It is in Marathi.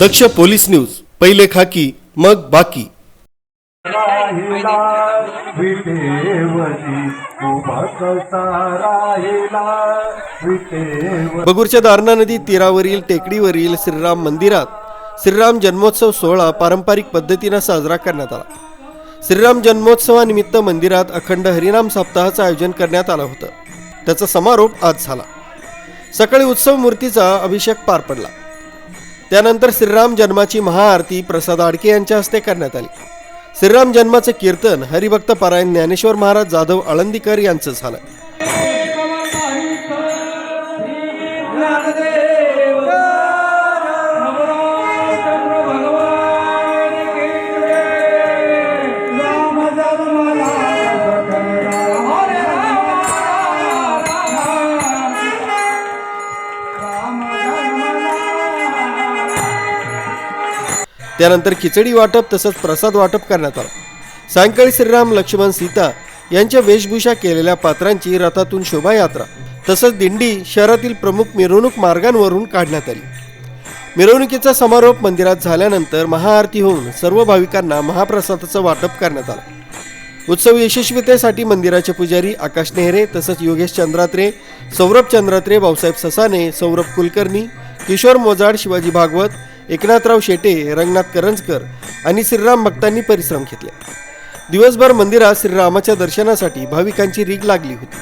दक्ष पोलीस न्यूज पहिले खाकी मग बाकी. बगुरच्या बगूरच्या दारणा नदी तीरावरील टेकडीवरील श्रीराम मंदिरात श्रीराम जन्मोत्सव सोहळा पारंपरिक पद्धतीनं साजरा करण्यात आला. श्रीराम जन्मोत्सवानिमित्त मंदिरात अखंड हरिनाम सप्ताहाचं आयोजन करण्यात आलं होतं. त्याचा समारोप आज झाला. सकाळी उत्सव मूर्तीचा अभिषेक पार पडला. त्यानंतर श्रीराम जन्माची महाआरती प्रसाद आडके यांच्या हस्ते करण्यात आली. श्रीराम जन्माचं कीर्तन हरिभक्त पारायण ज्ञानेश्वर महाराज जाधव आळंदीकर यांचं झालं. त्यानंतर खिचडी वाटप तसंच प्रसाद वाटप करण्यात आला. सायंकाळी श्रीराम लक्ष्मण सीता यांच्या वेशभूषा केलेल्या पात्रांची रथातून शोभायात्रा तसंच दिंडी शहरातील प्रमुख मिरवणूक मार्गांवरून काढण्यात आली. मिरवणुकीचा समारोप मंदिरात झाल्यानंतर महाआरती होऊन सर्व भाविकांना महाप्रसादाचं वाटप करण्यात आलं. उत्सव यशस्वीतेसाठी मंदिराचे पुजारी आकाश नेहरे तसंच योगेश चंद्रात्रे सौरभ चंद्रात्रे भाऊसाहेब ससाने सौरभ कुलकर्णी किशोर मोजाड शिवाजी भागवत एकनाथराव शेटे रंगनाथ करंजकर आणि श्रीराम भक्तांनी परिश्रम घेतले. दिवसभर मंदिरात श्रीरामाच्या दर्शनासाठी भाविकांची रीग लागली होती.